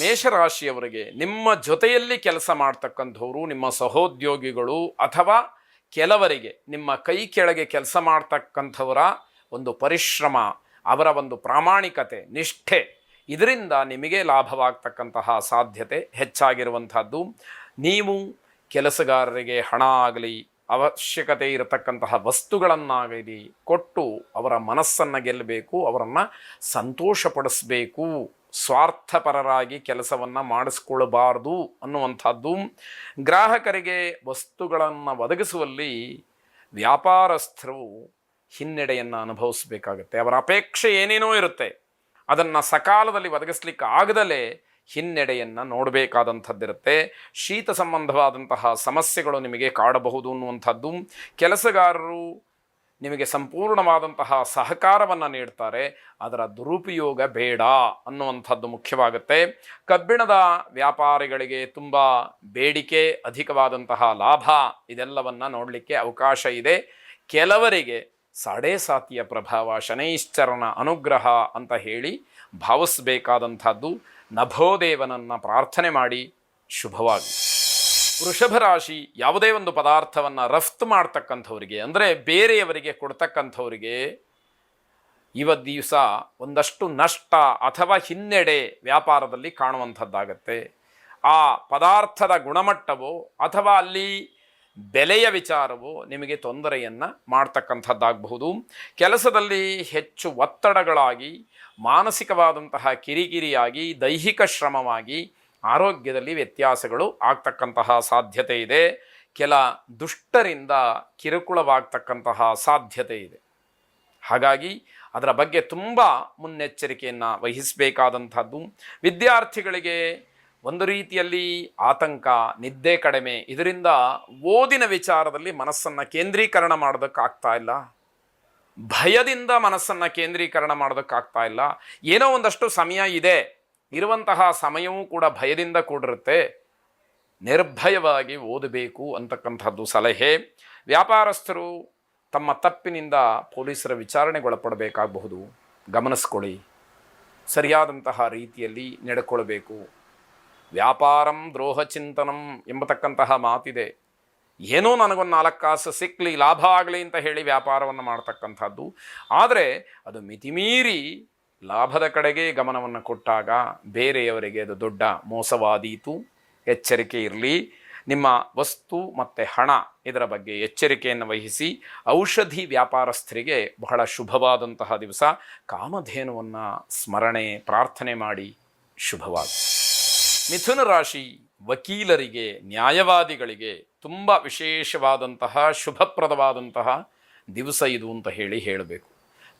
ಮೇಷರಾಶಿಯವರಿಗೆ ನಿಮ್ಮ ಜೊತೆಯಲ್ಲಿ ಕೆಲಸ ಮಾಡ್ತಕ್ಕಂಥವ್ರು, ನಿಮ್ಮ ಸಹೋದ್ಯೋಗಿಗಳು ಅಥವಾ ಕೆಲವರಿಗೆ ನಿಮ್ಮ ಕೈ ಕೆಳಗೆ ಕೆಲಸ ಮಾಡ್ತಕ್ಕಂಥವರ ಒಂದು ಪರಿಶ್ರಮ, ಅವರ ಒಂದು ಪ್ರಾಮಾಣಿಕತೆ, ನಿಷ್ಠೆ, ಇದರಿಂದ ನಿಮಗೆ ಲಾಭವಾಗ್ತಕ್ಕಂತಹ ಸಾಧ್ಯತೆ ಹೆಚ್ಚಾಗಿರುವಂಥದ್ದು. ನೀವು ಕೆಲಸಗಾರರಿಗೆ ಹಣ ಆಗಲಿ, ಅವಶ್ಯಕತೆ ಇರತಕ್ಕಂತಹ ವಸ್ತುಗಳನ್ನಾಗಲಿ ಕೊಟ್ಟು ಅವರ ಮನಸ್ಸನ್ನು ಗೆಲ್ಲಬೇಕು, ಅವರನ್ನು ಸಂತೋಷಪಡಿಸಬೇಕು. ಸ್ವಾರ್ಥಪರರಾಗಿ ಕೆಲಸವನ್ನು ಮಾಡಿಸ್ಕೊಳ್ಬಾರ್ದು ಅನ್ನುವಂಥದ್ದು ಗ್ರಾಹಕರಿಗೆ ವಸ್ತುಗಳನ್ನು ಒದಗಿಸುವಲ್ಲಿ ವ್ಯಾಪಾರಸ್ಥರು ಹಿನ್ನಡೆಯನ್ನು ಅನುಭವಿಸಬೇಕಾಗತ್ತೆ. ಅವರ ಅಪೇಕ್ಷೆ ಏನೇನೋ ಇರುತ್ತೆ. ಅದನ್ನು ಸಕಾಲದಲ್ಲಿ ಒದಗಿಸ್ಲಿಕ್ಕೆ ಆಗದಲೇ ಹಿನ್ನಡೆಯನ್ನು ನೋಡಬೇಕಾದಂಥದ್ದಿರುತ್ತೆ. ಶೀತ ಸಂಬಂಧವಾದಂತಹ ಸಮಸ್ಯೆಗಳು ನಿಮಗೆ ಕಾಡಬಹುದು ಅನ್ನುವಂಥದ್ದು. ಕೆಲಸಗಾರರು ನಿಮಗೆ ಸಂಪೂರ್ಣವಾದಂತಹ ಸಹಕಾರವನ್ನು ನೀಡ್ತಾರೆ. ಅದರ ದುರುಪಯೋಗ ಬೇಡ ಅನ್ನುವಂಥದ್ದು ಮುಖ್ಯವಾಗುತ್ತೆ. ಕಬ್ಬಿಣದ ವ್ಯಾಪಾರಿಗಳಿಗೆ ತುಂಬ ಬೇಡಿಕೆ, ಅಧಿಕವಾದಂತಹ ಲಾಭ ಇದೆಲ್ಲವನ್ನು ನೋಡಲಿಕ್ಕೆ ಅವಕಾಶ ಇದೆ. ಕೆಲವರಿಗೆ ಸಾಡೇ ಸಾತಿಯ ಪ್ರಭಾವ, ಶನೈಶ್ಚರಣ ಅನುಗ್ರಹ ಅಂತ ಹೇಳಿ ಭಾವಿಸಬೇಕಾದಂಥದ್ದು ನಭೋದೇವನನ್ನು ಪ್ರಾರ್ಥನೆ ಮಾಡಿ ಶುಭವಾಗಿ ವೃಷಭ ರಾಶಿ ಯಾವುದೇ ಒಂದು ಪದಾರ್ಥವನ್ನು ರಫ್ತು ಮಾಡ್ತಕ್ಕಂಥವ್ರಿಗೆ, ಅಂದರೆ ಬೇರೆಯವರಿಗೆ ಕೊಡ್ತಕ್ಕಂಥವ್ರಿಗೆ ಇವ ದಿವಸ ಒಂದಷ್ಟು ನಷ್ಟ ಅಥವಾ ಹಿನ್ನಡೆ ವ್ಯಾಪಾರದಲ್ಲಿ ಕಾಣುವಂಥದ್ದಾಗತ್ತೆ. ಆ ಪದಾರ್ಥದ ಗುಣಮಟ್ಟವೋ ಅಥವಾ ಅಲ್ಲಿ ಬೆಲೆಯ ವಿಚಾರವೋ ನಿಮಗೆ ತೊಂದರೆಯನ್ನು ಮಾಡ್ತಕ್ಕಂಥದ್ದಾಗಬಹುದು. ಕೆಲಸದಲ್ಲಿ ಹೆಚ್ಚು ಒತ್ತಡಗಳಾಗಿ, ಮಾನಸಿಕವಾದಂತಹ ಕಿರಿಕಿರಿಯಾಗಿ, ದೈಹಿಕ ಶ್ರಮವಾಗಿ ಆರೋಗ್ಯದಲ್ಲಿ ವ್ಯತ್ಯಾಸಗಳು ಆಗ್ತಕ್ಕಂತಹ ಸಾಧ್ಯತೆ ಇದೆ. ಕೆಲ ದುಷ್ಟರಿಂದ ಕಿರುಕುಳವಾಗ್ತಕ್ಕಂತಹ ಸಾಧ್ಯತೆ ಇದೆ. ಹಾಗಾಗಿ ಅದರ ಬಗ್ಗೆ ತುಂಬ ಮುನ್ನೆಚ್ಚರಿಕೆಯನ್ನು ವಹಿಸಬೇಕಾದಂಥದ್ದು. ವಿದ್ಯಾರ್ಥಿಗಳಿಗೆ ಒಂದು ರೀತಿಯಲ್ಲಿ ಆತಂಕ, ನಿದ್ದೆ ಕಡಿಮೆ, ಇದರಿಂದ ಓದಿನ ವಿಚಾರದಲ್ಲಿ ಮನಸ್ಸನ್ನು ಕೇಂದ್ರೀಕರಣ ಮಾಡೋದಕ್ಕಾಗ್ತಾ ಇಲ್ಲ. ಭಯದಿಂದ ಮನಸ್ಸನ್ನು ಕೇಂದ್ರೀಕರಣ ಮಾಡೋದಕ್ಕಾಗ್ತಾ ಇಲ್ಲ. ಏನೋ ಒಂದಷ್ಟು ಸಮಯ ಇದೆ. ಇರುವಂತಹ ಸಮಯವೂ ಕೂಡ ಭಯದಿಂದ ಕೂಡಿರುತ್ತೆ. ನಿರ್ಭಯವಾಗಿ ಓದಬೇಕು ಅಂತಕ್ಕಂಥದ್ದು ಸಲಹೆ. ವ್ಯಾಪಾರಸ್ಥರು ತಮ್ಮ ತಪ್ಪಿನಿಂದ ಪೊಲೀಸರ ವಿಚಾರಣೆಗೊಳಪಡಬೇಕಾಗಬಹುದು. ಗಮನಿಸ್ಕೊಳ್ಳಿ. ಸರಿಯಾದಂತಹ ರೀತಿಯಲ್ಲಿ ನಡೆಕೊಳ್ಳಬೇಕು. ವ್ಯಾಪಾರಂ ದ್ರೋಹ ಚಿಂತನಂ ಎಂಬತಕ್ಕಂತಹ ಮಾತಿದೆ. ಏನೋ ನನಗೊಂದು ನಾಲ್ಕು ಕಾಸು ಸಿಕ್ಕಲಿ ಲಾಭ ಆಗಲಿ ಅಂತ ಹೇಳಿ ವ್ಯಾಪಾರವನ್ನು ಮಾಡ್ತಕ್ಕಂಥದ್ದು. ಆದರೆ ಅದು ಮಿತಿಮೀರಿ ಲಾಭದ ಕಡೆಗೆ ಗಮನವನ್ನು ಕೊಟ್ಟಾಗ ಬೇರೆಯವರಿಗೆ ಅದು ದೊಡ್ಡ ಮೋಸವಾದೀತು. ಎಚ್ಚರಿಕೆ ಇರಲಿ. ನಿಮ್ಮ ವಸ್ತು ಮತ್ತು ಹಣ ಇದರ ಬಗ್ಗೆ ಎಚ್ಚರಿಕೆಯನ್ನು ವಹಿಸಿ. ಔಷಧಿ ವ್ಯಾಪಾರಸ್ಥರಿಗೆ ಬಹಳ ಶುಭವಾದಂತಹ ದಿವಸ. ಕಾಮಧೇನುವನ್ನು ಸ್ಮರಣೆ, ಪ್ರಾರ್ಥನೆ ಮಾಡಿ ಶುಭವಾದ ಮಿಥುನ ರಾಶಿ ವಕೀಲರಿಗೆ, ನ್ಯಾಯವಾದಿಗಳಿಗೆ ತುಂಬ ವಿಶೇಷವಾದಂತಹ, ಶುಭಪ್ರದವಾದಂತಹ ದಿವಸ ಇದು ಅಂತ ಹೇಳಿ ಹೇಳಬೇಕು.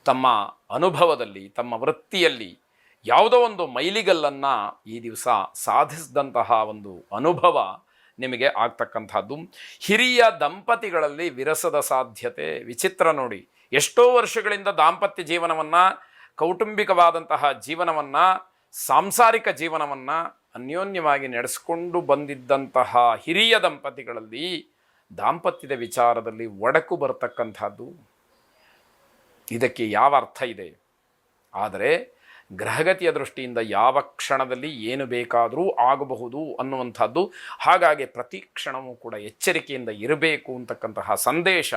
ತಮ್ಮ ಅನುಭವದಲ್ಲಿ, ತಮ್ಮ ವೃತ್ತಿಯಲ್ಲಿ ಯಾವುದೋ ಒಂದು ಮೈಲಿಗಲ್ಲನ್ನು ಈ ದಿವಸ ಸಾಧಿಸಿದಂತಹ ಒಂದು ಅನುಭವ ನಿಮಗೆ ಆಗ್ತಕ್ಕಂಥದ್ದು. ಹಿರಿಯ ದಂಪತಿಗಳಲ್ಲಿ ವಿರಸದ ಸಾಧ್ಯತೆ ವಿಚಿತ್ರ ನೋಡಿ. ಎಷ್ಟೋ ವರ್ಷಗಳಿಂದ ದಾಂಪತ್ಯ ಜೀವನವನ್ನು, ಕೌಟುಂಬಿಕವಾದಂತಹ ಜೀವನವನ್ನು, ಸಾಂಸಾರಿಕ ಜೀವನವನ್ನು ಅನ್ಯೋನ್ಯವಾಗಿ ನಡೆಸಿಕೊಂಡು ಬಂದಿದ್ದಂತಹ ಹಿರಿಯ ದಂಪತಿಗಳಲ್ಲಿ ದಾಂಪತ್ಯದ ವಿಚಾರದಲ್ಲಿ ಒಡಕು ಬರತಕ್ಕಂಥದ್ದು. ಇದಕ್ಕೆ ಯಾವ ಅರ್ಥ ಇದೆ? ಆದರೆ ಗ್ರಹಗತಿಯ ದೃಷ್ಟಿಯಿಂದ ಯಾವ ಕ್ಷಣದಲ್ಲಿ ಏನು ಬೇಕಾದರೂ ಆಗಬಹುದು ಅನ್ನುವಂಥದ್ದು, ಹಾಗಾಗಿ ಪ್ರತಿ ಕ್ಷಣವೂ ಕೂಡ ಎಚ್ಚರಿಕೆಯಿಂದ ಇರಬೇಕು ಅಂತಕ್ಕಂತಹ ಸಂದೇಶ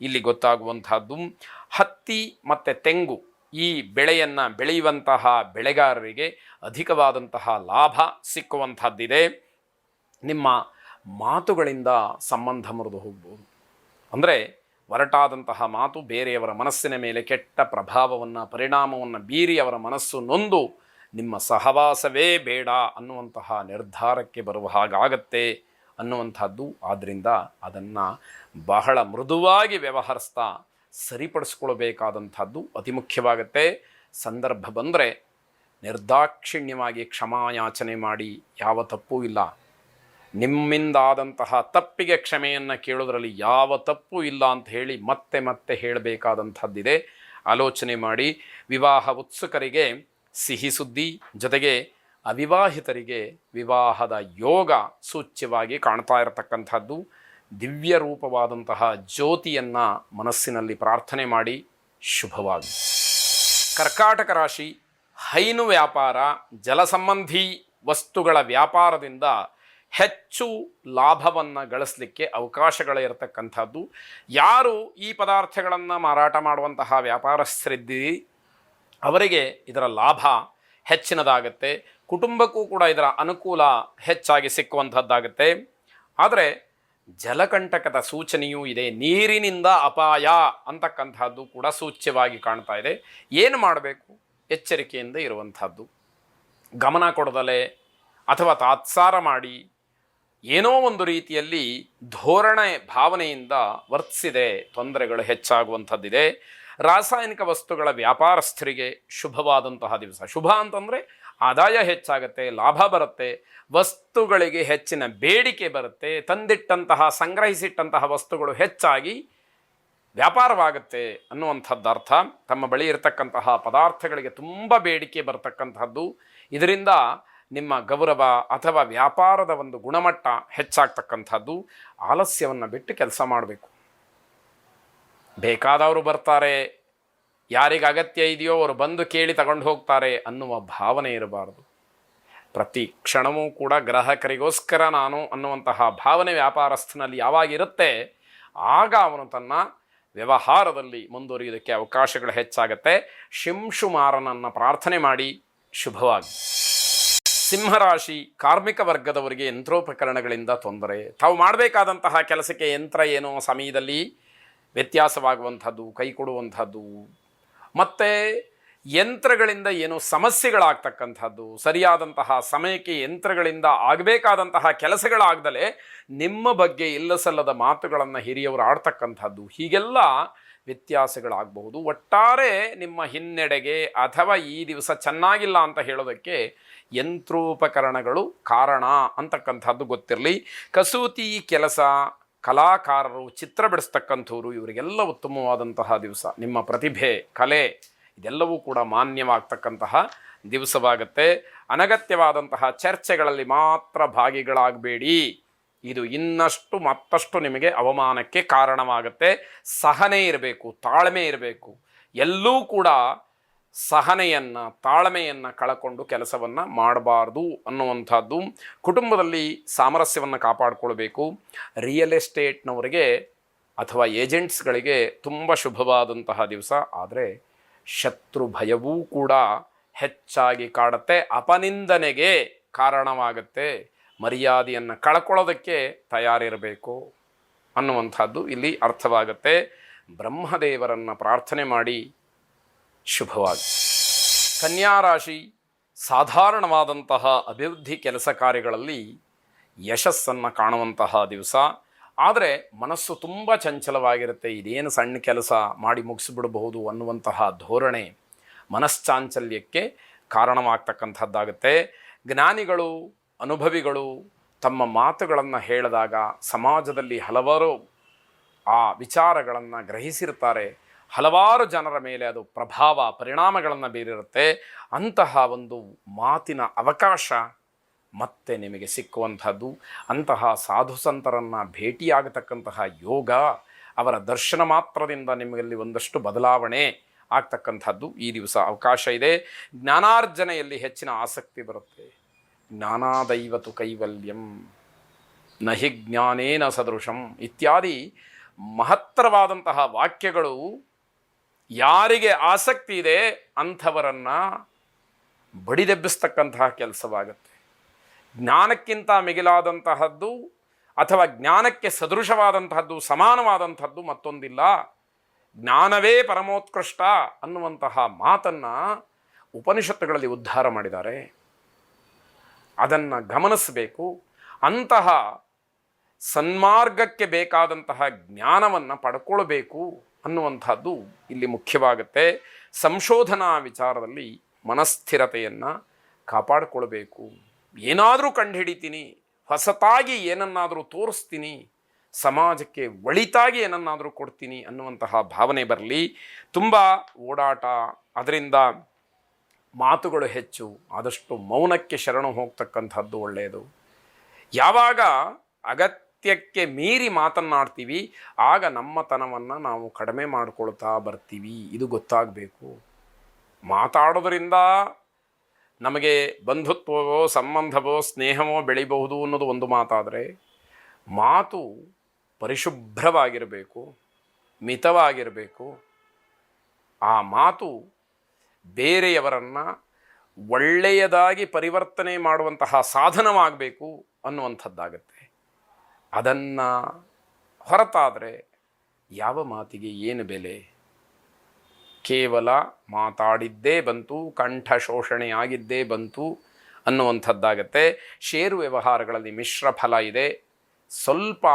ಇಲ್ಲಿ ಗೊತ್ತಾಗುವಂತಹದ್ದು ಹತ್ತಿ ಮತ್ತು ತೆಂಗು ಈ ಬೆಳೆಯನ್ನು ಬೆಳೆಯುವಂತಹ ಬೆಳೆಗಾರರಿಗೆ ಅಧಿಕವಾದಂತಹ ಲಾಭ ಸಿಕ್ಕುವಂಥದ್ದಿದೆ. ನಿಮ್ಮ ಮಾತುಗಳಿಂದ ಸಂಬಂಧ ಮುರಿದು ಹೋಗ್ಬೋದು. ಅಂದರೆ ಒರಟಾದಂತಹ ಮಾತು ಬೇರೆಯವರ ಮನಸ್ಸಿನ ಮೇಲೆ ಕೆಟ್ಟ ಪ್ರಭಾವವನ್ನು, ಪರಿಣಾಮವನ್ನು ಬೀರಿ ಅವರ ಮನಸ್ಸು ನೊಂದು, ನಿಮ್ಮ ಸಹವಾಸವೇ ಬೇಡ ಅನ್ನುವಂತಹ ನಿರ್ಧಾರಕ್ಕೆ ಬರುವ ಹಾಗಾಗತ್ತೆ ಅನ್ನುವಂಥದ್ದು. ಆದ್ದರಿಂದ ಅದನ್ನು ಬಹಳ ಮೃದುವಾಗಿ ವ್ಯವಹರಿಸ್ತಾ ಸರಿಪಡಿಸ್ಕೊಳ್ಬೇಕಾದಂಥದ್ದು ಅತಿ ಮುಖ್ಯವಾಗತ್ತೆ. ಸಂದರ್ಭ ಬಂದರೆ ನಿರ್ದಾಕ್ಷಿಣ್ಯವಾಗಿ ಕ್ಷಮಾಯಾಚನೆ ಮಾಡಿ, ಯಾವ ತಪ್ಪೂ ಇಲ್ಲ. ನಿಮ್ಮಿಂದಾದಂತಹ ತಪ್ಪಿಗೆ ಕ್ಷಮೆಯನ್ನು ಕೇಳೋದರಲ್ಲಿ ಯಾವ ತಪ್ಪು ಇಲ್ಲ ಅಂತ ಹೇಳಿ ಮತ್ತೆ ಮತ್ತೆ ಹೇಳಬೇಕಾದಂಥದ್ದಿದೆ. ಆಲೋಚನೆ ಮಾಡಿ, ವಿವಾಹ ಉತ್ಸುಕರಿಗೆ ಸಿಹಿ ಸುದ್ದಿ, ಜೊತೆಗೆ ಅವಿವಾಹಿತರಿಗೆ ವಿವಾಹದ ಯೋಗ ಸೂಚ್ಯವಾಗಿ ಕಾಣ್ತಾ ಇರತಕ್ಕಂಥದ್ದು. ದಿವ್ಯ ರೂಪವಾದಂತಹ ಜ್ಯೋತಿಯನ್ನು ಮನಸ್ಸಿನಲ್ಲಿ ಪ್ರಾರ್ಥನೆ ಮಾಡಿ ಶುಭವಾಗಿ ಕರ್ಕಾಟಕ ರಾಶಿ, ಹೈನು ವ್ಯಾಪಾರ ಜಲ ಸಂಬಂಧಿ ವಸ್ತುಗಳ ವ್ಯಾಪಾರದಿಂದ ಹೆಚ್ಚು ಲಾಭವನ್ನು ಗಳಿಸಲಿಕ್ಕೆ ಅವಕಾಶಗಳಿರತಕ್ಕಂಥದ್ದು. ಯಾರು ಈ ಪದಾರ್ಥಗಳನ್ನು ಮಾರಾಟ ಮಾಡುವಂತಹ ವ್ಯಾಪಾರಸ್ಥರಿದ್ದೀರಿ ಅವರಿಗೆ ಇದರ ಲಾಭ ಹೆಚ್ಚಿನದಾಗತ್ತೆ. ಕುಟುಂಬಕ್ಕೂ ಕೂಡ ಇದರ ಅನುಕೂಲ ಹೆಚ್ಚಾಗಿ ಸಿಕ್ಕುವಂಥದ್ದಾಗುತ್ತೆ. ಆದರೆ ಜಲಕಂಟಕದ ಸೂಚನೆಯೂ ಇದೆ. ನೀರಿನಿಂದ ಅಪಾಯ ಅಂತಕ್ಕಂಥದ್ದು ಕೂಡ ಸೂಚ್ಯವಾಗಿ ಕಾಣ್ತಾ ಇದೆ. ಏನು ಮಾಡಬೇಕು? ಎಚ್ಚರಿಕೆಯಿಂದ ಇರುವಂಥದ್ದು. ಗಮನ ಕೊಡದಲೆ ಅಥವಾ ತಾತ್ಸಾರ ಮಾಡಿ ಏನೋ ಒಂದು ರೀತಿಯಲ್ಲಿ ಧೋರಣೆ ಭಾವನೆಯಿಂದ ವರ್ತಿಸಿದೆ, ತೊಂದರೆಗಳು ಹೆಚ್ಚಾಗುವಂಥದ್ದಿದೆ. ರಾಸಾಯನಿಕ ವಸ್ತುಗಳ ವ್ಯಾಪಾರಸ್ಥರಿಗೆ ಶುಭವಾದಂತಹ ದಿವಸ. ಶುಭ ಅಂತಂದರೆ ಆದಾಯ ಹೆಚ್ಚಾಗುತ್ತೆ, ಲಾಭ ಬರುತ್ತೆ, ವಸ್ತುಗಳಿಗೆ ಹೆಚ್ಚಿನ ಬೇಡಿಕೆ ಬರುತ್ತೆ, ತಂದಿಟ್ಟಂತಹ, ಸಂಗ್ರಹಿಸಿಟ್ಟಂತಹ ವಸ್ತುಗಳು ಹೆಚ್ಚಾಗಿ ವ್ಯಾಪಾರವಾಗುತ್ತೆ ಅನ್ನುವಂಥದ್ದು ಅರ್ಥ. ತಮ್ಮ ಬಳಿ ಇರತಕ್ಕಂತಹ ಪದಾರ್ಥಗಳಿಗೆ ತುಂಬ ಬೇಡಿಕೆ ಬರತಕ್ಕಂಥದ್ದು. ಇದರಿಂದ ನಿಮ್ಮ ಗೌರವ ಅಥವಾ ವ್ಯಾಪಾರದ ಒಂದು ಗುಣಮಟ್ಟ ಹೆಚ್ಚಾಗ್ತಕ್ಕಂಥದ್ದು ಆಲಸ್ಯವನ್ನು ಬಿಟ್ಟು ಕೆಲಸ ಮಾಡಬೇಕು. ಬೇಕಾದವರು ಬರ್ತಾರೆ, ಯಾರಿಗೆ ಅಗತ್ಯ ಇದೆಯೋ ಅವರು ಬಂದು ಕೇಳಿ ತಗೊಂಡು ಹೋಗ್ತಾರೆ ಅನ್ನುವ ಭಾವನೆ ಇರಬಾರದು. ಪ್ರತಿ ಕ್ಷಣವೂ ಕೂಡ ಗ್ರಾಹಕರಿಗೋಸ್ಕರ ನಾನು ಅನ್ನುವಂತಹ ಭಾವನೆ ವ್ಯಾಪಾರಸ್ಥನಲ್ಲಿ ಯಾವಾಗಿರುತ್ತೆ ಆಗ ಅವನು ತನ್ನ ವ್ಯವಹಾರದಲ್ಲಿ ಮುಂದುವರಿಯೋದಕ್ಕೆ ಅವಕಾಶಗಳು ಹೆಚ್ಚಾಗತ್ತೆ. ಶಿಂಶುಮಾರನನ್ನು ಪ್ರಾರ್ಥನೆ ಮಾಡಿ ಶುಭವಾಗಿ ಸಿಂಹರಾಶಿ ಕಾರ್ಮಿಕ ವರ್ಗದವರಿಗೆ ಯಂತ್ರೋಪಕರಣಗಳಿಂದ ತೊಂದರೆ. ತಾವು ಮಾಡಬೇಕಾದಂತಹ ಕೆಲಸಕ್ಕೆ ಯಂತ್ರ ಏನೋ ಸಮಯದಲ್ಲಿ ವ್ಯತ್ಯಾಸವಾಗುವಂಥದ್ದು, ಕೈ ಕೊಡುವಂಥದ್ದು. ಮತ್ತು ಯಂತ್ರಗಳಿಂದ ಏನು ಸಮಸ್ಯೆಗಳಾಗ್ತಕ್ಕಂಥದ್ದು, ಸರಿಯಾದಂತಹ ಸಮಯಕ್ಕೆ ಯಂತ್ರಗಳಿಂದ ಆಗಬೇಕಾದಂತಹ ಕೆಲಸಗಳಾಗ್ದಲೇ ನಿಮ್ಮ ಬಗ್ಗೆ ಇಲ್ಲಸಲ್ಲದ ಮಾತುಗಳನ್ನು ಹಿರಿಯವರು ಆಡ್ತಕ್ಕಂಥದ್ದು. ಹೀಗೆಲ್ಲ ವ್ಯತ್ಯಾಸಗಳಾಗಬಹುದು. ಒಟ್ಟಾರೆ ನಿಮ್ಮ ಹಿನ್ನಡೆಗೆ ಅಥವಾ ಈ ದಿವಸ ಚೆನ್ನಾಗಿಲ್ಲ ಅಂತ ಹೇಳೋದಕ್ಕೆ ಯಂತ್ರೋಪಕರಣಗಳು ಕಾರಣ ಅಂತಕ್ಕಂಥದ್ದು ಗೊತ್ತಿರಲಿ. ಕಸೂತಿ ಕೆಲಸ, ಕಲಾಕಾರರು ಚಿತ್ರ ಬಿಡಿಸ್ತಕ್ಕಂಥವ್ರು ಇವರಿಗೆಲ್ಲ ಉತ್ತಮವಾದಂತಹ ದಿವಸ. ನಿಮ್ಮ ಪ್ರತಿಭೆ, ಕಲೆ, ಇದೆಲ್ಲವೂ ಕೂಡ ಮಾನ್ಯವಾಗ್ತಕ್ಕಂತಹ ದಿವಸವಾಗುತ್ತೆ. ಅನಗತ್ಯವಾದಂತಹ ಚರ್ಚೆಗಳಲ್ಲಿ ಮಾತ್ರ ಭಾಗಿಗಳಾಗಬೇಡಿ. ಇದು ಇನ್ನಷ್ಟು ಮತ್ತಷ್ಟು ನಿಮಗೆ ಅವಮಾನಕ್ಕೆ ಕಾರಣವಾಗುತ್ತೆ. ಸಹನೆ ಇರಬೇಕು, ತಾಳ್ಮೆ ಇರಬೇಕು. ಎಲ್ಲೂ ಕೂಡ ಸಹನೆಯನ್ನು, ತಾಳ್ಮೆಯನ್ನು ಕಳಕೊಂಡು ಕೆಲಸವನ್ನು ಮಾಡಬಾರ್ದು ಅನ್ನುವಂಥದ್ದು ಕುಟುಂಬದಲ್ಲಿ ಸಾಮರಸ್ಯವನ್ನು ಕಾಪಾಡಿಕೊಳ್ಬೇಕು. ರಿಯಲ್ ಎಸ್ಟೇಟ್ನವರಿಗೆ ಅಥವಾ ಏಜೆಂಟ್ಸ್ಗಳಿಗೆ ತುಂಬ ಶುಭವಾದಂತಹ ದಿವಸ. ಆದರೆ ಶತ್ರು ಭಯವೂ ಕೂಡ ಹೆಚ್ಚಾಗಿ ಕಾಡುತ್ತೆ. ಅಪನಿಂದನೆಗೆ ಕಾರಣವಾಗುತ್ತೆ. ಮರ್ಯಾದೆಯನ್ನು ಕಳ್ಕೊಳ್ಳೋದಕ್ಕೆ ತಯಾರಿರಬೇಕು ಅನ್ನುವಂಥದ್ದು ಇಲ್ಲಿ ಅರ್ಥವಾಗುತ್ತೆ. ಬ್ರಹ್ಮದೇವರನ್ನು ಪ್ರಾರ್ಥನೆ ಮಾಡಿ ಶುಭವಾಗಿ. ಕನ್ಯಾ ರಾಶಿ ಸಾಧಾರಣವಾದಂತಹ ಅಭಿವೃದ್ಧಿ ಕೆಲಸ ಕಾರ್ಯಗಳಲ್ಲಿ ಯಶಸ್ಸನ್ನು ಕಾಣುವಂತಹ ದಿವಸ. ಆದರೆ ಮನಸ್ಸು ತುಂಬ ಚಂಚಲವಾಗಿರುತ್ತೆ. ಇದೇನು ಸಣ್ಣ ಕೆಲಸ ಮಾಡಿ ಮುಗಿಸಿಬಿಡಬಹುದು ಅನ್ನುವಂತಹ ಧೋರಣೆ ಮನಶ್ಚಾಂಚಲ್ಯಕ್ಕೆ ಕಾರಣವಾಗ್ತಕ್ಕಂಥದ್ದಾಗುತ್ತೆ. ಜ್ಞಾನಿಗಳು ಅನುಭವಿಗಳು ತಮ್ಮ ಮಾತುಗಳನ್ನು ಹೇಳಿದಾಗ ಸಮಾಜದಲ್ಲಿ ಹಲವಾರು ಆ ವಿಚಾರಗಳನ್ನು ಗ್ರಹಿಸಿರ್ತಾರೆ ಹಲವಾರು ಜನರ ಮೇಲೆ ಅದು ಪ್ರಭಾವ, ಪರಿಣಾಮಗಳನ್ನು ಬೀರಿರುತ್ತೆ. ಅಂತಹ ಒಂದು ಮಾತಿನ ಅವಕಾಶ ಮತ್ತೆ ನಿಮಗೆ ಸಿಕ್ಕುವಂಥದ್ದು. ಅಂತಹ ಸಾಧು ಸಂತರನ್ನು ಭೇಟಿಯಾಗತಕ್ಕಂತಹ ಯೋಗ ಅವರ ದರ್ಶನ ಮಾತ್ರದಿಂದ ನಿಮಗಲ್ಲಿ ಒಂದಷ್ಟು ಬದಲಾವಣೆ ಆಗ್ತಕ್ಕಂಥದ್ದು. ಈ ದಿವಸ ಅವಕಾಶ ಇದೆ. ಜ್ಞಾನಾರ್ಜನೆಯಲ್ಲಿ ಹೆಚ್ಚಿನ ಆಸಕ್ತಿ ಬರುತ್ತೆ. ಜ್ಞಾನಾದೈವತು ಕೈವಲ್ಯಂ, ನಹಿ ಜ್ಞಾನೇನ ಸದೃಶಂ ಇತ್ಯಾದಿ ಮಹತ್ತರವಾದಂತಹ ವಾಕ್ಯಗಳು ಯಾರಿಗೆ ಆಸಕ್ತಿ ಇದೆ ಅಂಥವರನ್ನು ಬಡಿದೆಬ್ಬಿಸ್ತಕ್ಕಂತಹ ಕೆಲಸವಾಗುತ್ತೆ. ಜ್ಞಾನಕ್ಕಿಂತ ಮಿಗಿಲಾದಂತಹದ್ದು ಅಥವಾ ಜ್ಞಾನಕ್ಕೆ ಸದೃಶವಾದಂತಹದ್ದು ಸಮಾನವಾದಂಥದ್ದು ಮತ್ತೊಂದಿಲ್ಲ. ಜ್ಞಾನವೇ ಪರಮೋತ್ಕೃಷ್ಟ ಅನ್ನುವಂತಹ ಮಾತನ್ನು ಉಪನಿಷತ್ತುಗಳಲ್ಲಿ ಉದ್ಧಾರ ಮಾಡಿದ್ದಾರೆ. ಅದನ್ನು ಗಮನಿಸಬೇಕು. ಅಂತಹ ಸನ್ಮಾರ್ಗಕ್ಕೆ ಬೇಕಾದಂತಹ ಜ್ಞಾನವನ್ನು ಪಡ್ಕೊಳ್ಬೇಕು ಅನ್ನುವಂಥದ್ದು ಇಲ್ಲಿ ಮುಖ್ಯವಾಗುತ್ತೆ. ಸಂಶೋಧನಾ ವಿಚಾರದಲ್ಲಿ ಮನಸ್ಥಿರತೆಯನ್ನು ಕಾಪಾಡಿಕೊಳ್ಬೇಕು. ಏನಾದರೂ ಕಂಡುಹಿಡಿತೀನಿ, ಹೊಸತಾಗಿ ಏನನ್ನಾದರೂ ತೋರಿಸ್ತೀನಿ, ಸಮಾಜಕ್ಕೆ ಒಳಿತಾಗಿ ಏನನ್ನಾದರೂ ಕೊಡ್ತೀನಿ ಅನ್ನುವಂತಹ ಭಾವನೆ ಬರಲಿ. ತುಂಬ ಓಡಾಟ, ಅದರಿಂದ ಮಾತುಗಳು ಹೆಚ್ಚು, ಆದಷ್ಟು ಮೌನಕ್ಕೆ ಶರಣು ಹೋಗ್ತಕ್ಕಂಥದ್ದು ಒಳ್ಳೆಯದು. ಯಾವಾಗ ಅಗತ್ಯಕ್ಕೆ ಮೀರಿ ಮಾತನ್ನಾಡ್ತೀವಿ, ಆಗ ನಮ್ಮತನವನ್ನು ನಾವು ಕಡಿಮೆ ಮಾಡಿಕೊಳ್ತಾ ಬರ್ತೀವಿ. ಇದು ಗೊತ್ತಾಗಬೇಕು. ಮಾತಾಡೋದ್ರಿಂದ ನಮಗೆ ಬಂಧುತ್ವವೋ, ಸಂಬಂಧವೋ, ಸ್ನೇಹವೋ ಬೆಳಿಬಹುದು ಅನ್ನೋದು ಒಂದು ಮಾತಾದರೆ, ಮಾತು ಪರಿಶುಭ್ರವಾಗಿರಬೇಕು, ಮಿತವಾಗಿರಬೇಕು. ಆ ಮಾತು ಬೇರೆಯವರನ್ನು ಒಳ್ಳೆಯದಾಗಿ ಪರಿವರ್ತನೆ ಮಾಡುವಂತಹ ಸಾಧನವಾಗಬೇಕು ಅನ್ನುವಂಥದ್ದಾಗತ್ತೆ. ಅದನ್ನು ಹೊರತಾದರೆ ಯಾವ ಮಾತಿಗೆ ಏನು ಬೆಲೆ? ಕೇವಲ ಮಾತಾಡಿದ್ದೇ ಬಂತು, ಕಂಠ ಶೋಷಣೆಯಾಗಿದ್ದೇ ಬಂತು ಅನ್ನುವಂಥದ್ದಾಗತ್ತೆ. ಷೇರು ವ್ಯವಹಾರಗಳಲ್ಲಿ ಮಿಶ್ರ ಫಲ ಇದೆ. ಸ್ವಲ್ಪ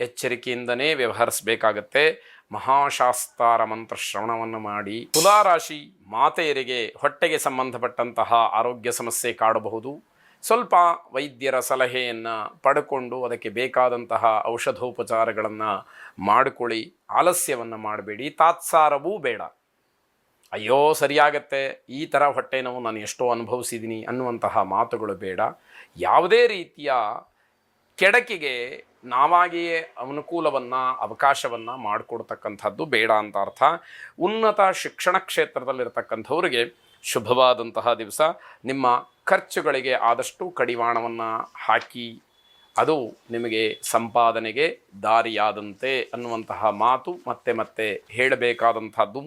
ಎಚ್ಚರಿಕೆಯಿಂದನೇ ವ್ಯವಹರಿಸಬೇಕಾಗತ್ತೆ. ಮಹಾಶಾಸ್ತಾರ ಮಂತ್ರ ಶ್ರವಣವನ್ನು ಮಾಡಿ ತುಲಾರಾಶಿ ಮಾತೆಯರಿಗೆ ಹೊಟ್ಟೆಗೆ ಸಂಬಂಧಪಟ್ಟಂತಹ ಆರೋಗ್ಯ ಸಮಸ್ಯೆ ಕಾಡಬಹುದು. ಸ್ವಲ್ಪ ವೈದ್ಯರ ಸಲಹೆಯನ್ನು ಪಡ್ಕೊಂಡು ಅದಕ್ಕೆ ಬೇಕಾದಂತಹ ಔಷಧೋಪಚಾರಗಳನ್ನು ಮಾಡಿಕೊಳ್ಳಿ. ಆಲಸ್ಯವನ್ನು ಮಾಡಬೇಡಿ. ತಾತ್ಸಾರವೂ ಬೇಡ. ಅಯ್ಯೋ, ಸರಿಯಾಗತ್ತೆ. ಈ ಥರ ಹೊಟ್ಟೆ ನೋವು ನಾನು ಎಷ್ಟೋ ಅನುಭವಿಸಿದ್ದೀನಿ ಅನ್ನುವಂತಹ ಮಾತುಗಳು ಬೇಡ. ಯಾವುದೇ ರೀತಿಯ ಕೆಡಕಿಗೆ ನಾವಾಗಿಯೇ ಅನುಕೂಲವನ್ನು, ಅವಕಾಶವನ್ನು ಮಾಡಿಕೊಡ್ತಕ್ಕಂಥದ್ದು ಬೇಡ ಅಂತ ಅರ್ಥ. ಉನ್ನತ ಶಿಕ್ಷಣ ಕ್ಷೇತ್ರದಲ್ಲಿರ್ತಕ್ಕಂಥವ್ರಿಗೆ ಶುಭವಾದಂತಹ ದಿವಸ. ನಿಮ್ಮ ಖರ್ಚುಗಳಿಗೆ ಆದಷ್ಟು ಕಡಿವಾಣವನ್ನು ಹಾಕಿ, ಅದು ನಿಮಗೆ ಸಂಪಾದನೆಗೆ ದಾರಿಯಾದಂತೆ ಅನ್ನುವಂತಹ ಮಾತು ಮತ್ತೆ ಮತ್ತೆ ಹೇಳಬೇಕಾದಂಥದ್ದು.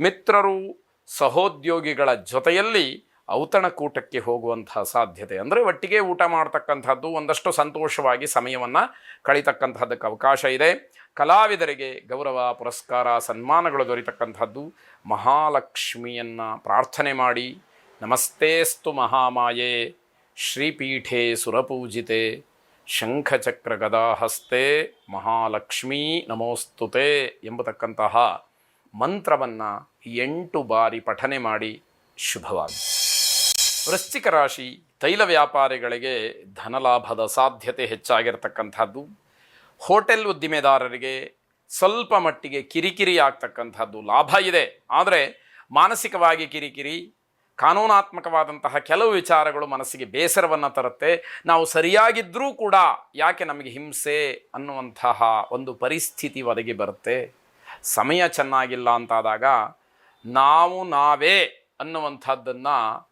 ಮಿತ್ರರು, ಸಹೋದ್ಯೋಗಿಗಳ ಜೊತೆಯಲ್ಲಿ ಔತಣಕೂಟಕ್ಕೆ ಹೋಗುವಂತಹ ಸಾಧ್ಯತೆ. ಅಂದರೆ ಒಟ್ಟಿಗೆ ಊಟ ಮಾಡ್ತಕ್ಕಂಥದ್ದು ಒಂದಷ್ಟು ಸಂತೋಷವಾಗಿ ಸಮಯವನ್ನು ಕಳೀತಕ್ಕಂಥದ್ದಕ್ಕೆ ಅವಕಾಶ ಇದೆ. ಕಲಾವಿದರಿಗೆ ಗೌರವ, ಪುರಸ್ಕಾರ, ಸನ್ಮಾನಗಳು ದೊರೀತಕ್ಕಂಥದ್ದು. ಮಹಾಲಕ್ಷ್ಮಿಯನ್ನು ಪ್ರಾರ್ಥನೆ ಮಾಡಿ. ನಮಸ್ತೇಸ್ತು ಮಹಾಮಾಯೆ. ಶ್ರೀಪೀಠೆ ಸುರಪೂಜಿತೆ. ಶಂಖಚಕ್ರ ಗದಾಹಸ್ತೆ. ಮಹಾಲಕ್ಷ್ಮೀ ನಮೋಸ್ತುತೆ ಎಂಬತಕ್ಕಂತಹ ಮಂತ್ರವನ್ನು ಎಂಟು ಬಾರಿ ಪಠನೆ ಮಾಡಿ ಶುಭವಾಗಿ ವೃಶ್ಚಿಕ ರಾಶಿ ತೈಲ ವ್ಯಾಪಾರಿಗಳಿಗೆ ಧನಲಾಭದ ಸಾಧ್ಯತೆ ಹೆಚ್ಚಾಗಿರ್ತಕ್ಕಂಥದ್ದು. ಹೋಟೆಲ್ ಉದ್ದಿಮೆದಾರರಿಗೆ ಸ್ವಲ್ಪ ಮಟ್ಟಿಗೆ ಕಿರಿಕಿರಿ ಆಗ್ತಕ್ಕಂಥದ್ದು ಲಾಭ ಇದೆ. ಆದರೆ ಮಾನಸಿಕವಾಗಿ ಕಿರಿಕಿರಿ, ಕಾನೂನಾತ್ಮಕವಾದಂತಹ ಕೆಲವು ವಿಚಾರಗಳು ಮನಸ್ಸಿಗೆ ಬೇಸರವನ್ನು ತರುತ್ತೆ. ನಾವು ಸರಿಯಾಗಿದ್ದರೂ ಕೂಡ ಯಾಕೆ ನಮಗೆ ಹಿಂಸೆ ಅನ್ನುವಂತಹ ಒಂದು ಪರಿಸ್ಥಿತಿ ಒದಗಿ ಬರುತ್ತೆ. ಸಮಯ ಚೆನ್ನಾಗಿಲ್ಲ ಅಂತಾದಾಗ ನಾವು ನಾವೇ ಅನ್ನುವಂಥದ್ದನ್ನು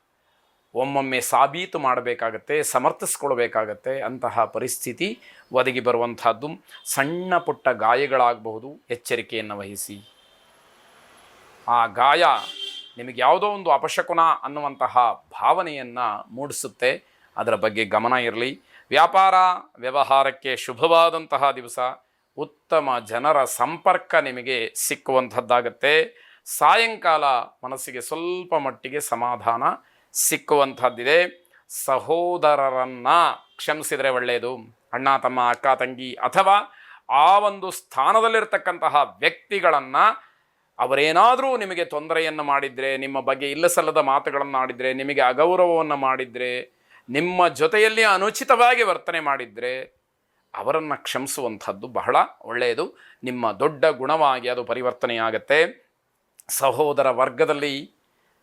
ಒಮ್ಮೊಮ್ಮೆ ಸಾಬೀತು ಮಾಡಬೇಕಾಗತ್ತೆ, ಸಮರ್ಥಿಸ್ಕೊಳ್ಬೇಕಾಗತ್ತೆ ಅಂತಹ ಪರಿಸ್ಥಿತಿ ಒದಗಿ ಬರುವಂತಹದ್ದು ಸಣ್ಣ ಪುಟ್ಟ ಗಾಯಗಳಾಗಬಹುದು, ಎಚ್ಚರಿಕೆಯನ್ನು ವಹಿಸಿ. ಆ ಗಾಯ ನಿಮಗೆ ಯಾವುದೋ ಒಂದು ಅಪಶಕುನ ಅನ್ನುವಂತಹ ಭಾವನೆಯನ್ನು ಮೂಡಿಸುತ್ತೆ. ಅದರ ಬಗ್ಗೆ ಗಮನ ಇರಲಿ. ವ್ಯಾಪಾರ ವ್ಯವಹಾರಕ್ಕೆ ಶುಭವಾದಂತಹ ದಿವಸ. ಉತ್ತಮ ಜನರ ಸಂಪರ್ಕ ನಿಮಗೆ ಸಿಕ್ಕುವಂಥದ್ದಾಗತ್ತೆ. ಸಾಯಂಕಾಲ ಮನಸ್ಸಿಗೆ ಸ್ವಲ್ಪ ಮಟ್ಟಿಗೆ ಸಮಾಧಾನ. ಸಿಕ್ಕುವಂಥದ್ದಿದೆ. ಸಹೋದರರನ್ನು ಕ್ಷಮಿಸಿದರೆ ಒಳ್ಳೆಯದು ಅಣ್ಣ, ತಮ್ಮ, ಅಕ್ಕ, ತಂಗಿ ಅಥವಾ ಆ ಒಂದು ಸ್ಥಾನದಲ್ಲಿರ್ತಕ್ಕಂತಹ ವ್ಯಕ್ತಿಗಳನ್ನು ಅವರೇನಾದರೂ ನಿಮಗೆ ತೊಂದರೆಯನ್ನು ಮಾಡಿದರೆ, ನಿಮ್ಮ ಬಗ್ಗೆ ಇಲ್ಲಸಲ್ಲದ ಮಾತುಗಳನ್ನು ಆಡಿದರೆ, ನಿಮಗೆ ಅಗೌರವವನ್ನು ಮಾಡಿದರೆ, ನಿಮ್ಮ ಜೊತೆಯಲ್ಲಿ ಅನುಚಿತವಾಗಿ ವರ್ತನೆ ಮಾಡಿದರೆ, ಅವರನ್ನು ಕ್ಷಮಿಸುವಂಥದ್ದು ಬಹಳ ಒಳ್ಳೆಯದು. ನಿಮ್ಮ ದೊಡ್ಡ ಗುಣವಾಗಿ ಅದು ಪರಿವರ್ತನೆಯಾಗತ್ತೆ. ಸಹೋದರ ವರ್ಗದಲ್ಲಿ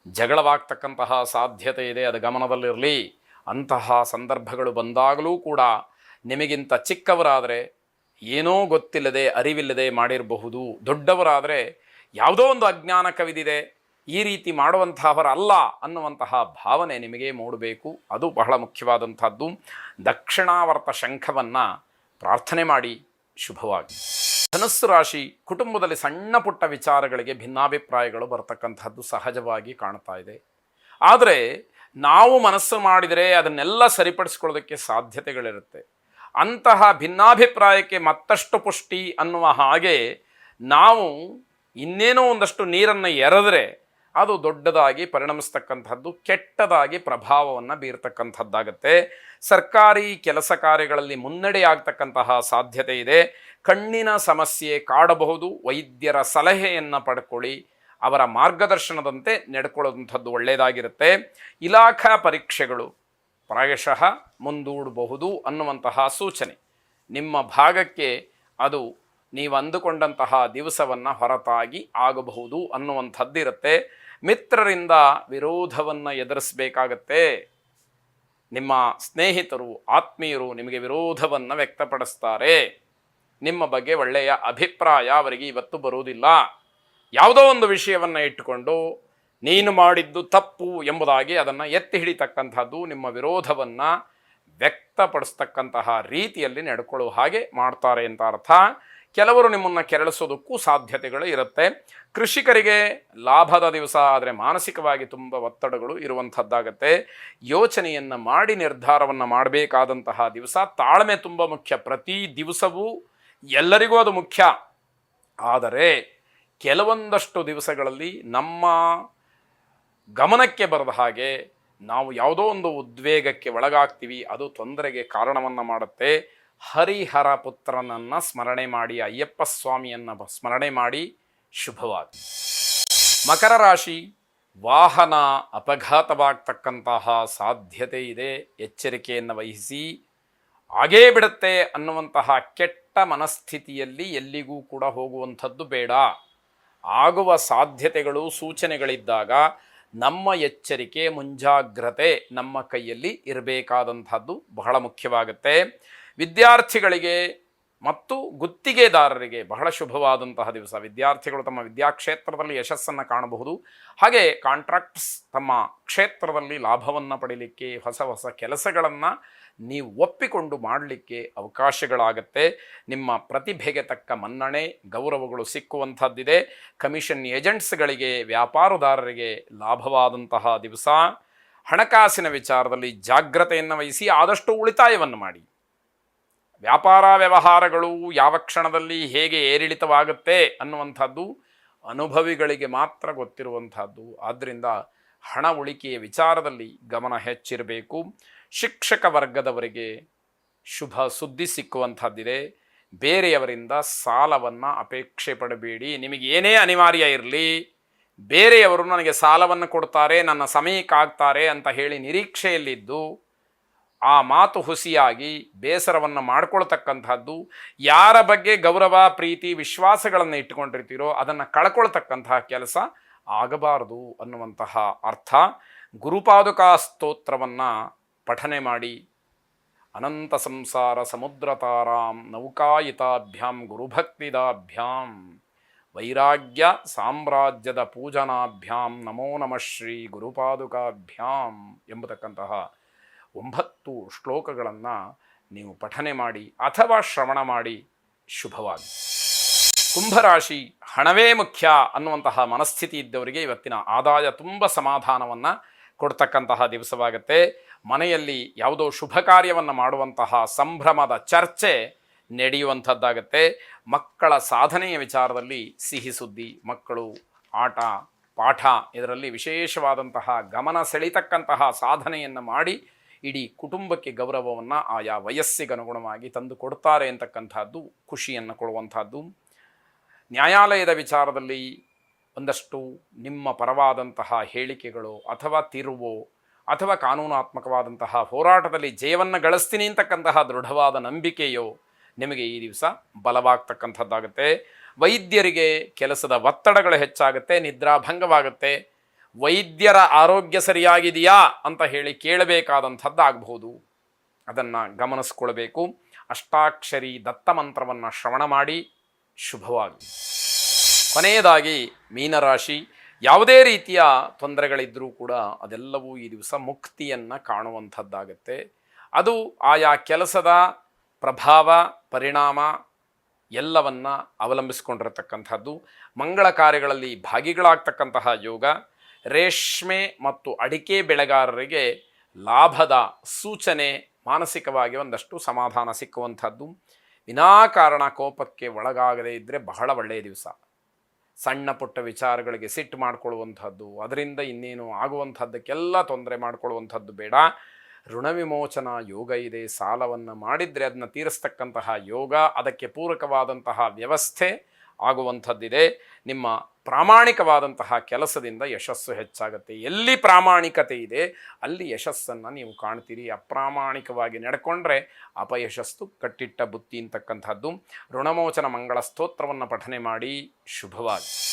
ಜಗಳವಾಗ್ತಕ್ಕಂತಹ ಸಾಧ್ಯತೆ ಇದೆ, ಅದು ಗಮನದಲ್ಲಿರಲಿ. ಅಂತಹ ಸಂದರ್ಭಗಳು ಬಂದಾಗಲೂ ಕೂಡ ನಿಮಗಿಂತ ಚಿಕ್ಕವರಾದರೆ ಏನೋ ಗೊತ್ತಿಲ್ಲದೆ, ಅರಿವಿಲ್ಲದೆ ಮಾಡಿರಬಹುದು. ದೊಡ್ಡವರಾದರೆ ಯಾವುದೋ ಒಂದು ಅಜ್ಞಾನ ಕವಿದಿದೆ, ಈ ರೀತಿ ಮಾಡುವಂತಹವರಲ್ಲ ಅನ್ನುವಂತಹ ಭಾವನೆ ನಿಮಗೆ ಮೂಡಬೇಕು. ಅದು ಬಹಳ ಮುಖ್ಯವಾದಂಥದ್ದು. ದಕ್ಷಿಣಾವರ್ತ ಶಂಖವನ್ನು ಪ್ರಾರ್ಥನೆ ಮಾಡಿ, ಶುಭವಾಗಿ. ಧನಸ್ಸು ರಾಶಿ ಕುಟುಂಬದಲ್ಲಿ ಸಣ್ಣ ಪುಟ್ಟ ವಿಚಾರಗಳಿಗೆ ಭಿನ್ನಾಭಿಪ್ರಾಯಗಳು ಬರ್ತಕ್ಕಂಥದ್ದು ಸಹಜವಾಗಿ ಕಾಣ್ತಾ ಇದೆ. ಆದರೆ ನಾವು ಮನಸ್ಸು ಮಾಡಿದರೆ ಅದನ್ನೆಲ್ಲ ಸರಿಪಡಿಸ್ಕೊಳ್ಳೋದಕ್ಕೆ ಸಾಧ್ಯತೆಗಳಿರುತ್ತೆ. ಅಂತಹ ಭಿನ್ನಾಭಿಪ್ರಾಯಕ್ಕೆ ಮತ್ತಷ್ಟು ಪುಷ್ಟಿ ಅನ್ನುವ ಹಾಗೆ ನಾವು ಇನ್ನೇನೋ ಒಂದಷ್ಟು ನೀರನ್ನು ಎರೆದ್ರೆ ಅದು ದೊಡ್ಡದಾಗಿ ಪರಿಣಮಿಸ್ತಕ್ಕಂಥದ್ದು, ಕೆಟ್ಟದಾಗಿ ಪ್ರಭಾವವನ್ನು ಬೀರ್ತಕ್ಕಂಥದ್ದಾಗತ್ತೆ. ಸರ್ಕಾರಿ ಕೆಲಸ ಕಾರ್ಯಗಳಲ್ಲಿ ಮುನ್ನಡೆಯಾಗ್ತಕ್ಕಂತಹ ಸಾಧ್ಯತೆ ಇದೆ. ಕಣ್ಣಿನ ಸಮಸ್ಯೆ ಕಾಡಬಹುದು, ವೈದ್ಯರ ಸಲಹೆಯನ್ನು ಪಡ್ಕೊಳ್ಳಿ, ಅವರ ಮಾರ್ಗದರ್ಶನದಂತೆ ನಡ್ಕೊಳ್ಳುವಂಥದ್ದು ಒಳ್ಳೆಯದಾಗಿರುತ್ತೆ ಇಲಾಖಾ ಪರೀಕ್ಷೆಗಳು ಪ್ರಾಯಶಃ ಮುಂದೂಡಬಹುದು ಅನ್ನುವಂತಹ ಸೂಚನೆ. ನಿಮ್ಮ ಭಾಗಕ್ಕೆ ಅದು ನೀವು ಅಂದುಕೊಂಡಂತಹ ದಿವಸವನ್ನು ಹೊರತಾಗಿ ಆಗಬಹುದು ಅನ್ನುವಂಥದ್ದಿರುತ್ತೆ. ಮಿತ್ರರಿಂದ ವಿರೋಧವನ್ನು ಎದುರಿಸಬೇಕಾಗತ್ತೆ. ನಿಮ್ಮ ಸ್ನೇಹಿತರು, ಆತ್ಮೀಯರು ನಿಮಗೆ ವಿರೋಧವನ್ನು ವ್ಯಕ್ತಪಡಿಸ್ತಾರೆ. ನಿಮ್ಮ ಬಗ್ಗೆ ಒಳ್ಳೆಯ ಅಭಿಪ್ರಾಯ ಅವರಿಗೆ ಇವತ್ತು ಬರುವುದಿಲ್ಲ. ಯಾವುದೋ ಒಂದು ವಿಷಯವನ್ನು ಇಟ್ಟುಕೊಂಡು ನೀನು ಮಾಡಿದ್ದು ತಪ್ಪು ಎಂಬುದಾಗಿ ಅದನ್ನು ಎತ್ತಿ ಹಿಡಿತಕ್ಕಂಥದ್ದು ನಿಮ್ಮ ವಿರೋಧವನ್ನು ವ್ಯಕ್ತಪಡಿಸ್ತಕ್ಕಂತಹ ರೀತಿಯಲ್ಲಿ ನಡ್ಕೊಳ್ಳುವ ಹಾಗೆ ಮಾಡ್ತಾರೆ ಅಂತ ಅರ್ಥ. ಕೆಲವರು ನಿಮ್ಮನ್ನು ಕೆರಳಿಸೋದಕ್ಕೂ ಸಾಧ್ಯತೆಗಳು ಇರುತ್ತೆ. ಕೃಷಿಕರಿಗೆ ಲಾಭದ ದಿವಸ, ಆದರೆ ಮಾನಸಿಕವಾಗಿ ತುಂಬ ಒತ್ತಡಗಳು ಇರುವಂಥದ್ದಾಗತ್ತೆ. ಯೋಚನೆಯನ್ನು ಮಾಡಿ ನಿರ್ಧಾರವನ್ನು ಮಾಡಬೇಕಾದಂತಹ ದಿವಸ ತಾಳ್ಮೆ ತುಂಬ ಮುಖ್ಯ. ಪ್ರತಿ ದಿವಸವೂ ಎಲ್ಲರಿಗೂ ಅದು ಮುಖ್ಯ. ಆದರೆ ಕೆಲವೊಂದಷ್ಟು ದಿವಸಗಳಲ್ಲಿ ನಮ್ಮ ಗಮನಕ್ಕೆ ಬರದ ಹಾಗೆ ನಾವು ಯಾವುದೋ ಒಂದು ಉದ್ವೇಗಕ್ಕೆ ಒಳಗಾಗ್ತೀವಿ. ಅದು ತೊಂದರೆಗೆ ಕಾರಣವನ್ನು ಮಾಡುತ್ತೆ. ಹರಿಹರ ಪುತ್ರನನ್ನು ಸ್ಮರಣೆ ಮಾಡಿ ಅಯ್ಯಪ್ಪ ಸ್ವಾಮಿಯನ್ನು ಸ್ಮರಣೆ ಮಾಡಿ ಶುಭವಾಗಿ ಮಕರ ರಾಶಿ, ವಾಹನ ಅಪಘಾತವಾಗ್ತಕ್ಕಂತಹ ಸಾಧ್ಯತೆ ಇದೆ, ಎಚ್ಚರಿಕೆಯನ್ನು ವಹಿಸಿ ಆಗೇ ಬಿಡುತ್ತೆ ಅನ್ನುವಂತಹ ಕೆಟ್ಟ ಮನಸ್ಥಿತಿಯಲ್ಲಿ ಎಲ್ಲಿಗೂ ಕೂಡ ಹೋಗುವಂಥದ್ದು ಬೇಡ. ಆಗುವ ಸಾಧ್ಯತೆಗಳು, ಸೂಚನೆಗಳಿದ್ದಾಗ ನಮ್ಮ ಎಚ್ಚರಿಕೆ, ಮುಂಜಾಗ್ರತೆ ನಮ್ಮ ಕೈಯಲ್ಲಿ ಇರಬೇಕಾದಂಥದ್ದು ಬಹಳ ಮುಖ್ಯವಾಗುತ್ತೆ. ವಿದ್ಯಾರ್ಥಿಗಳಿಗೆ ಮತ್ತು ಗುತ್ತಿಗೆದಾರರಿಗೆ ಬಹಳ ಶುಭವಾದಂತಹ ದಿವಸ. ವಿದ್ಯಾರ್ಥಿಗಳು ತಮ್ಮ ವಿದ್ಯಾಕ್ಷೇತ್ರದಲ್ಲಿ ಯಶಸ್ಸನ್ನು ಕಾಣಬಹುದು. ಹಾಗೆ ಕಾಂಟ್ರಾಕ್ಟ್ಸ್ ತಮ್ಮ ಕ್ಷೇತ್ರದಲ್ಲಿ ಲಾಭವನ್ನು ಪಡೀಲಿಕ್ಕೆ ಹೊಸ ಹೊಸ ಕೆಲಸಗಳನ್ನು ನೀವು ಒಪ್ಪಿಕೊಂಡು ಮಾಡಲಿಕ್ಕೆ ಅವಕಾಶಗಳಾಗತ್ತೆ. ನಿಮ್ಮ ಪ್ರತಿಭೆಗೆ ತಕ್ಕ ಮನ್ನಣೆ, ಗೌರವಗಳು ಸಿಕ್ಕುವಂಥದ್ದಿದೆ. ಕಮಿಷನ್ ಏಜೆಂಟ್ಸ್ಗಳಿಗೆ ವ್ಯಾಪಾರದಾರರಿಗೆ ಲಾಭವಾದಂತಹ ದಿವಸ. ಹಣಕಾಸಿನ ವಿಚಾರದಲ್ಲಿ ಜಾಗ್ರತೆಯನ್ನು ವಹಿಸಿ ಆದಷ್ಟು ಉಳಿತಾಯವನ್ನು ಮಾಡಿ. ವ್ಯಾಪಾರ ವ್ಯವಹಾರಗಳು ಯಾವ ಕ್ಷಣದಲ್ಲಿ ಹೇಗೆ ಏರಿಳಿತವಾಗುತ್ತೆ ಅನ್ನುವಂಥದ್ದು ಅನುಭವಿಗಳಿಗೆ ಮಾತ್ರ ಗೊತ್ತಿರುವಂಥದ್ದು. ಆದ್ದರಿಂದ ಹಣ ಉಳಿಕೆಯ ವಿಚಾರದಲ್ಲಿ ಗಮನ ಹೆಚ್ಚಿರಬೇಕು. ಶಿಕ್ಷಕ ವರ್ಗದವರಿಗೆ ಶುಭ ಸುದ್ದಿ ಸಿಕ್ಕುವಂಥದ್ದಿದೆ. ಬೇರೆಯವರಿಂದ ಸಾಲವನ್ನು ಅಪೇಕ್ಷೆ ಪಡಬೇಡಿ. ನಿಮಗೆ ಏನೇ ಅನಿವಾರ್ಯ ಇರಲಿ, ಬೇರೆಯವರು ನನಗೆ ಸಾಲವನ್ನು ಕೊಡ್ತಾರೆ, ನನ್ನ ಸಮಯಕ್ಕಾಗ್ತಾರೆ ಅಂತ ಹೇಳಿ ನಿರೀಕ್ಷೆಯಲ್ಲಿದ್ದು ಆ ಮಾತು ಹುಸಿಯಾಗಿ ಬೇಸರವನ್ನು ಮಾಡ್ಕೊಳ್ತಕ್ಕಂಥದ್ದು, ಯಾರ ಬಗ್ಗೆ ಗೌರವ, ಪ್ರೀತಿ, ವಿಶ್ವಾಸಗಳನ್ನು ಇಟ್ಟುಕೊಂಡಿರ್ತೀರೋ ಅದನ್ನು ಕಳ್ಕೊಳ್ತಕ್ಕಂತಹ ಕೆಲಸ ಆಗಬಾರದು ಅನ್ನುವಂತಹ ಅರ್ಥ. ಗುರುಪಾದುಕಾ ಸ್ತೋತ್ರವನ್ನು ಪಠನೆ ಮಾಡಿ, ಅನಂತ ಸಂಸಾರ ಸಮುದ್ರತಾರಾಂ ನೌಕಾಯಿತಾಭ್ಯಾಂ ಗುರುಭಕ್ತಿದಾಭ್ಯಾಂ ವೈರಾಗ್ಯ ಸಾಮ್ರಾಜ್ಯದ ಪೂಜನಾಭ್ಯಾಂ ನಮೋ ನಮಃ ಶ್ರೀ ಗುರುಪಾದುಕಾಭ್ಯಾಂ ಎಂಬತಕ್ಕಂತಹ ಒಂಬತ್ತು ಶ್ಲೋಕಗಳನ್ನು ನೀವು ಪಠನೆ ಮಾಡಿ ಅಥವಾ ಶ್ರವಣ ಮಾಡಿ ಶುಭವಾಗಿ ಕುಂಭರಾಶಿ ಹಣವೇ ಮುಖ್ಯ ಅನ್ನುವಂತಹ ಮನಸ್ಥಿತಿ ಇದ್ದವರಿಗೆ ಇವತ್ತಿನ ಆದಾಯ ತುಂಬ ಸಮಾಧಾನವನ್ನು ಕೊಡ್ತಕ್ಕಂತಹ ದಿವಸವಾಗುತ್ತೆ. ಮನೆಯಲ್ಲಿ ಯಾವುದೋ ಶುಭ ಕಾರ್ಯವನ್ನು ಮಾಡುವಂತಹ ಸಂಭ್ರಮದ ಚರ್ಚೆ ನಡೆಯುವಂಥದ್ದಾಗತ್ತೆ. ಮಕ್ಕಳ ಸಾಧನೆಯ ವಿಚಾರದಲ್ಲಿ ಸಿಹಿ ಸುದ್ದಿ, ಮಕ್ಕಳು ಆಟ, ಪಾಠ, ಇದರಲ್ಲಿ ವಿಶೇಷವಾದಂತಹ ಗಮನ ಸೆಳೀತಕ್ಕಂತಹ ಸಾಧನೆಯನ್ನು ಮಾಡಿ ಇಡೀ ಕುಟುಂಬಕ್ಕೆ ಗೌರವವನ್ನು ಆಯಾ ವಯಸ್ಸಿಗನುಗುಣವಾಗಿ ತಂದು ಕೊಡ್ತಾರೆ ಅಂತಕ್ಕಂಥದ್ದು, ಖುಷಿಯನ್ನು ಕೊಡುವಂಥದ್ದು. ನ್ಯಾಯಾಲಯದ ವಿಚಾರದಲ್ಲಿ ಒಂದಷ್ಟು ನಿಮ್ಮ ಪರವಾದಂತಹ ಹೇಳಿಕೆಗಳು ಅಥವಾ ತಿರುವು ಅಥವಾ ಕಾನೂನಾತ್ಮಕವಾದಂತಹ ಹೋರಾಟದಲ್ಲಿ ಜಯವನ್ನು ಗಳಿಸ್ತೀನಿ ಅಂತಕ್ಕಂತಹ ದೃಢವಾದ ನಂಬಿಕೆಯೋ ನಿಮಗೆ ಈ ದಿವಸ ಬಲವಾಗ್ತಕ್ಕಂಥದ್ದಾಗುತ್ತೆ. ವೈದ್ಯರಿಗೆ ಕೆಲಸದ ಒತ್ತಡಗಳು ಹೆಚ್ಚಾಗುತ್ತೆ, ನಿದ್ರಾಭಂಗವಾಗುತ್ತೆ. ವೈದ್ಯರ ಆರೋಗ್ಯ ಸರಿಯಾಗಿದೆಯಾ ಅಂತ ಹೇಳಿ ಕೇಳಬೇಕಾದಂಥದ್ದು ಆಗಬಹುದು. ಅದನ್ನು ಗಮನಿಸ್ಕೊಳ್ಬೇಕು. ಅಷ್ಟಾಕ್ಷರಿ ದತ್ತ ಮಂತ್ರವನ್ನು ಶ್ರವಣ ಮಾಡಿ ಶುಭವಾಗಿ ಕೊನೆಯದಾಗಿ ಮೀನರಾಶಿ, ಯಾವುದೇ ರೀತಿಯ ತೊಂದರೆಗಳಿದ್ದರೂ ಕೂಡ ಅದೆಲ್ಲವೂ ಈ ದಿವಸ ಮುಕ್ತಿಯನ್ನು ಕಾಣುವಂಥದ್ದಾಗತ್ತೆ. ಅದು ಆಯಾ ಕೆಲಸದ ಪ್ರಭಾವ, ಪರಿಣಾಮ ಎಲ್ಲವನ್ನು ಅವಲಂಬಿಸಿಕೊಂಡಿರತಕ್ಕಂಥದ್ದು. ಮಂಗಳ ಕಾರ್ಯಗಳಲ್ಲಿ ಭಾಗಿಗಳಾಗ್ತಕ್ಕಂತಹ ಯೋಗ ರೇಷ್ಮೆ ಮತ್ತು ಅಡಿಕೆ ಬೆಳೆಗಾರರಿಗೆ ಲಾಭದ ಸೂಚನೆ ಮಾನಸಿಕವಾಗಿ ಒಂದಷ್ಟು ಸಮಾಧಾನ ಸಿಕ್ಕುವಂಥದ್ದು. ವಿನಾಕಾರಣ ಕೋಪಕ್ಕೆ ಒಳಗಾಗದೇ ಇದ್ದರೆ ಬಹಳ ಒಳ್ಳೆಯ ದಿವಸ. ಸಣ್ಣ ಪುಟ್ಟ ವಿಚಾರಗಳಿಗೆ ಸಿಟ್ಟು ಮಾಡಿಕೊಳ್ಳುವಂಥದ್ದು, ಅದರಿಂದ ಇನ್ನೇನು ಆಗುವಂಥದ್ದಕ್ಕೆಲ್ಲ ತೊಂದರೆ ಮಾಡಿಕೊಳ್ಳುವಂಥದ್ದು ಬೇಡ. ಋಣ ವಿಮೋಚನಾ ಯೋಗ ಇದೆ, ಸಾಲವನ್ನು ಮಾಡಿದರೆ ಅದನ್ನು ತೀರಿಸ್ತಕ್ಕಂತಹ ಯೋಗ, ಅದಕ್ಕೆ ಪೂರಕವಾದಂತಹ ವ್ಯವಸ್ಥೆ. ಆಗುವಂಥದ್ದಿದೆ. ನಿಮ್ಮ ಪ್ರಾಮಾಣಿಕವಾದಂತಹ ಕೆಲಸದಿಂದ ಯಶಸ್ಸು ಹೆಚ್ಚಾಗುತ್ತೆ. ಎಲ್ಲಿ ಪ್ರಾಮಾಣಿಕತೆ ಇದೆ, ಅಲ್ಲಿ ಯಶಸ್ಸನ್ನು ನೀವು ಕಾಣ್ತೀರಿ. ಅಪ್ರಾಮಾಣಿಕವಾಗಿ ನಡ್ಕೊಂಡ್ರೆ ಅಪಯಶಸ್ಸು ಕಟ್ಟಿಟ್ಟ ಬುತ್ತಿ ಅಂತಕ್ಕಂಥದ್ದು. ಋಣಮೋಚನ ಮಂಗಳ ಸ್ತೋತ್ರವನ್ನು ಪಠನೆ ಮಾಡಿ. ಶುಭವಾಗಿ